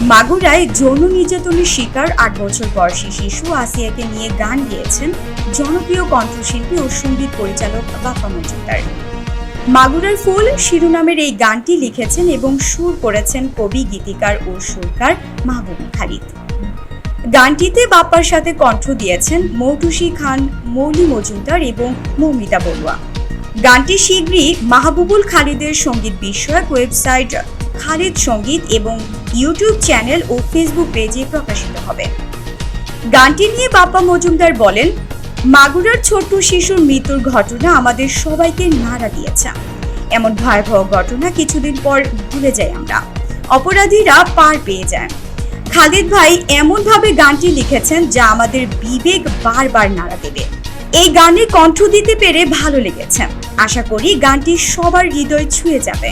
মাগুরায় যৌন নির্যাতনের শিকার আট বছর বয়সী শিশু আসিয়াকে নিয়ে গান গেয়েছেন জনপ্রিয় কণ্ঠশিল্পী ও সংগীত পরিচালক বাপ্পা মজুমদার। মাগুরার ফুল শিরোনামের এই গানটি লিখেছেন এবং সুর করেছেন কবি গীতিকার ও সুরকার মাহবুব খালিদ। গানটিতে বাপ্পার সাথে কণ্ঠ দিয়েছেন মৌটুসি খান, মৌলি মজুমদার এবং মৌমিতা বড়ুয়া। গানটি শীঘ্রই মাহবুবুল খালিদের সংগীত বিষয়ক ওয়েবসাইট খালিদ সংগীত এবং ইউটিউব চ্যানেল ও ফেসবুক পেজে প্রকাশিত হবে। গানটি নিয়ে বাপ্পা মজুমদার বলেন, মাগুরার ছোট্ট শিশুর মৃত্যুর ঘটনা আমাদের সবাইকে নাড়া দিয়েছে। এমন ভয়াবহ ঘটনা কিছুদিন পর ভুলে যাই আমরা। অপরাধীরা পার পেয়ে যায়। খালিদ ভাই এমনভাবে গানটি লিখেছেন যা আমাদের বিবেক বারবার নাড়া দেবে। এই গানে কণ্ঠ দিতে পেরে ভালো লেগেছে। আশা করি গানটি সবার হৃদয় ছুঁয়ে যাবে।